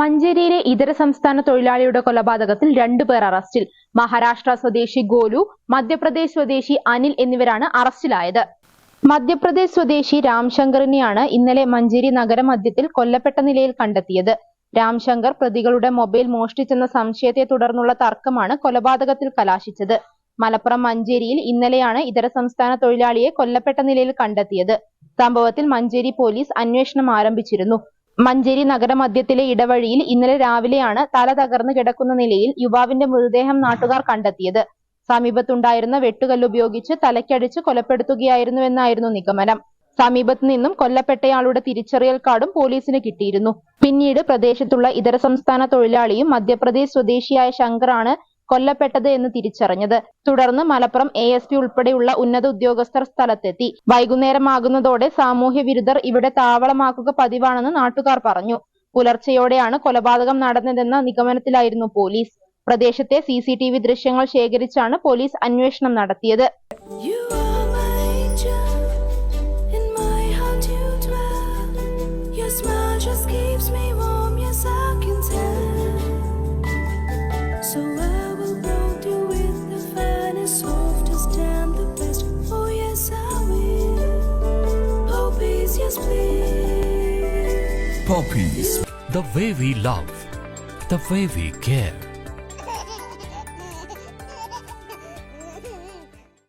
മഞ്ചേരിയിലെ ഇതര സംസ്ഥാന തൊഴിലാളിയുടെ കൊലപാതകത്തിൽ രണ്ടുപേർ അറസ്റ്റിൽ. മഹാരാഷ്ട്ര സ്വദേശി ഗോലു മധ്യപ്രദേശ് സ്വദേശി അനിൽ എന്നിവരാണ് അറസ്റ്റിലായത്. മധ്യപ്രദേശ് സ്വദേശി രാംശങ്കറിനെയാണ് ഇന്നലെ മഞ്ചേരി നഗരമധ്യത്തിൽ കൊല്ലപ്പെട്ട നിലയിൽ കണ്ടെത്തിയത്. രാംശങ്കർ പ്രതികളുടെ മൊബൈൽ മോഷ്ടിച്ചെന്ന സംശയത്തെ തുടർന്നുള്ള തർക്കമാണ് കൊലപാതകത്തിൽ കലാശിച്ചത്. മലപ്പുറം മഞ്ചേരിയിൽ ഇന്നലെയാണ് ഇതര സംസ്ഥാന തൊഴിലാളിയെ കൊല്ലപ്പെട്ട നിലയിൽ കണ്ടെത്തിയത്. സംഭവത്തിൽ മഞ്ചേരി പോലീസ് അന്വേഷണം ആരംഭിച്ചിരുന്നു. മഞ്ചേരി നഗരമധ്യത്തിലെ ഇടവഴിയിൽ ഇന്നലെ രാവിലെയാണ് തല തകർന്നു കിടക്കുന്ന നിലയിൽ യുവാവിന്റെ മൃതദേഹം നാട്ടുകാർ കണ്ടെത്തിയത്. സമീപത്തുണ്ടായിരുന്ന വെട്ടുകല്ലുപയോഗിച്ച് തലയ്ക്കടിച്ച് കൊലപ്പെടുത്തുകയായിരുന്നുവെന്നായിരുന്നു നിഗമനം. സമീപത്തു നിന്നും കൊല്ലപ്പെട്ടയാളുടെ തിരിച്ചറിയൽ കാർഡും പോലീസിന് കിട്ടിയിരുന്നു. പിന്നീട് പ്രദേശത്തുള്ള ഇതര സംസ്ഥാന തൊഴിലാളിയും മധ്യപ്രദേശ് സ്വദേശിയായ ശങ്കറാണ് കൊല്ലപ്പെട്ടത് എന്ന് തിരിച്ചറിഞ്ഞത്. തുടർന്ന് മലപ്പുറം എ എസ് പി ഉൾപ്പെടെയുള്ള ഉന്നത ഉദ്യോഗസ്ഥർ സ്ഥലത്തെത്തി. വൈകുന്നേരമാകുന്നതോടെ സാമൂഹ്യ വിരുദ്ധർ ഇവിടെ താവളമാക്കുക പതിവാണെന്ന് നാട്ടുകാർ പറഞ്ഞു. പുലർച്ചെയോടെയാണ് കൊലപാതകം നടന്നതെന്ന നിഗമനത്തിലായിരുന്നു പോലീസ്. പ്രദേശത്തെ സി സി ടി വി ദൃശ്യങ്ങൾ ശേഖരിച്ചാണ് പോലീസ് അന്വേഷണം നടത്തിയത്. Just keeps me warm, Yes please. Poppies, the way we love, the way we care.